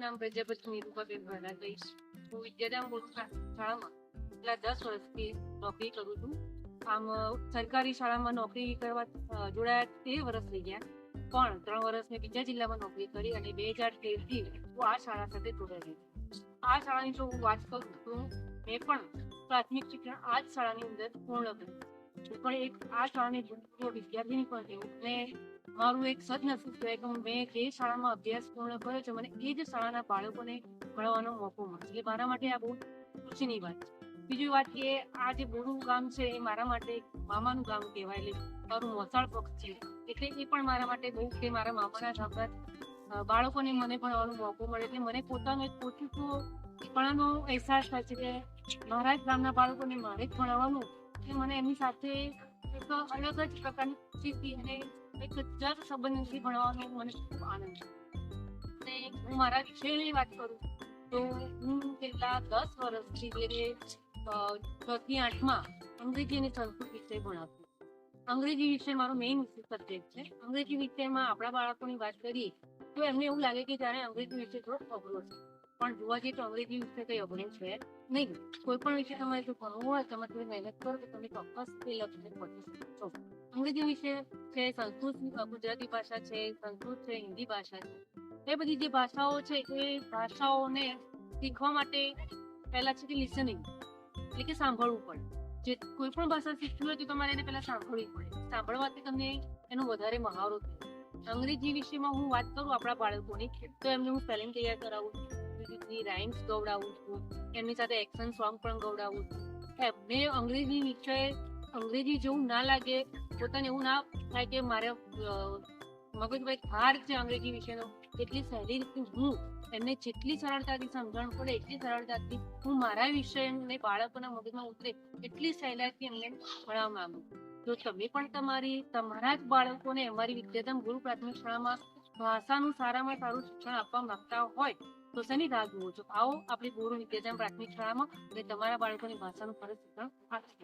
નામ પ્રજાપતિ નિરૂપાબેન ભરાભાઈ છે હું વિદ્યાધામ બોર્ડ શાળામાં છેલ્લા દસ વર્ષથી નોકરી કરું છું. આમ, સરકારી શાળામાં નોકરી કરવા જોડાયા તેર વર્ષ થઈ ગયા. પણ ત્રણ વર્ષ મેં બીજા જિલ્લામાં નોકરી કરી અને બે હજાર તેરથી હું આ શાળા સાથે છું. આ શાળાની જો હું વાત કરું તો મેં પણ પ્રાથમિક શિક્ષણ આ જ શાળાની અંદર પૂર્ણ કર્યું. હું પણ એક આ શાળાની વિદ્યાર્થીની પણ છું અને મારું એક સદનસીબ કહેવાય કે મેં જે શાળામાં અભ્યાસ પૂર્ણ કર્યો છે, મને એ જ શાળાના બાળકોને ભણાવવાનો મોકો મળે એટલે મારા માટે આ બહુ ખુશીની વાત છે. બીજી વાત કે આ જે બોરું ગામ છે એ મારા માટે મામાનું ગામ કહેવાય, એટલે મારું મોસાળ પક્ષ છે. એટલે એ પણ મારા માટે બહુ કે મારા મામાના ધાબા બાળકોને મને ભણવાનો મોકો મળે એટલે મને પોતાનો એક પોચુકપણાનો અહેસાસ થાય છે કે મારા જ ગામના બાળકોને મારે જ ભણાવવાનું. મને એમની સાથે એક અલગ જ પ્રકારની ખુશીથી અને એક જર સંબંધથી ભણવાનો મને ખૂબ આનંદ છે. અને હું મારા વિષયની વાત કરું તો હું છેલ્લા દસ વર્ષથી જે છથી આઠમાં અંગ્રેજી અને સંસ્કૃત વિષય ભણાવતી અંગ્રેજી વિષય મારો મેઇન સબ્જેક્ટ છે. અંગ્રેજી વિષયમાં આપણા બાળકોની વાત કરીએ તો એમને એવું લાગે કે જાણે અંગ્રેજી વિષય થોડો અઘરો છે. પણ જોવા જઈએ તો અંગ્રેજી વિષય કઈ અઘરો છે નહીં. કોઈ પણ વિષય તમારે જો ભણવું હોય, તમે થોડી મહેનત કરો તો તમે ચોક્કસ તે લક્ષ્ય પહોંચી શકો. અંગ્રેજી વિષય છે, સંસ્કૃત ગુજરાતી ભાષા છે, સંસ્કૃત છે, હિન્દી ભાષા છે. એ બધી જે ભાષાઓ છે એ ભાષાઓને શીખવા માટે પહેલા છે કે લિસનિંગ એટલે કે સાંભળવું પડે. જે કોઈ પણ ભાષા શીખવી હોય તો તમારે એને પહેલા સાંભળવી પડે. સાંભળવાથી તમને એનો વધારે મહાવરો થાય. અંગ્રેજી વિષયમાં હું વાત કરું આપણા બાળકોની, તો એમને હું સ્પેલિંગ તૈયાર કરાવું. છું વિવિધ રાઇમ્સ ગવડાવું છું. એમની સાથે એક્શન સોંગ પણ ગવડાવું છું. એમને અંગ્રેજી વિષય, અંગ્રેજી જેવું ના લાગે, પોતાને એવું ના થાય કે મારે મગજભાઈ ભાર છે અંગ્રેજી વિષયનો, એટલી સહેલી રીતે હું એમને જેટલી સરળતાથી સમજણ પડે, એટલી સરળતાથી હું મારા વિષયને બાળકોના મગજમાં ઉતરે, એટલી સહેલાઈથી એમને ભણાવવા માંગુ જો તમે પણ તમારી, તમારા જ બાળકોને અમારી વિદ્યાધામ ગુરુ પ્રાથમિક શાળામાં ભાષાનું સારામાં સારું શિક્ષણ આપવા માંગતા હોય તો શેની રાહ જુઓ? છો આવો, આપણી ગુરુ વિદ્યાધામ પ્રાથમિક શાળામાં અને તમારા બાળકોની ભાષાનું ફરજ શિક્ષણ આપી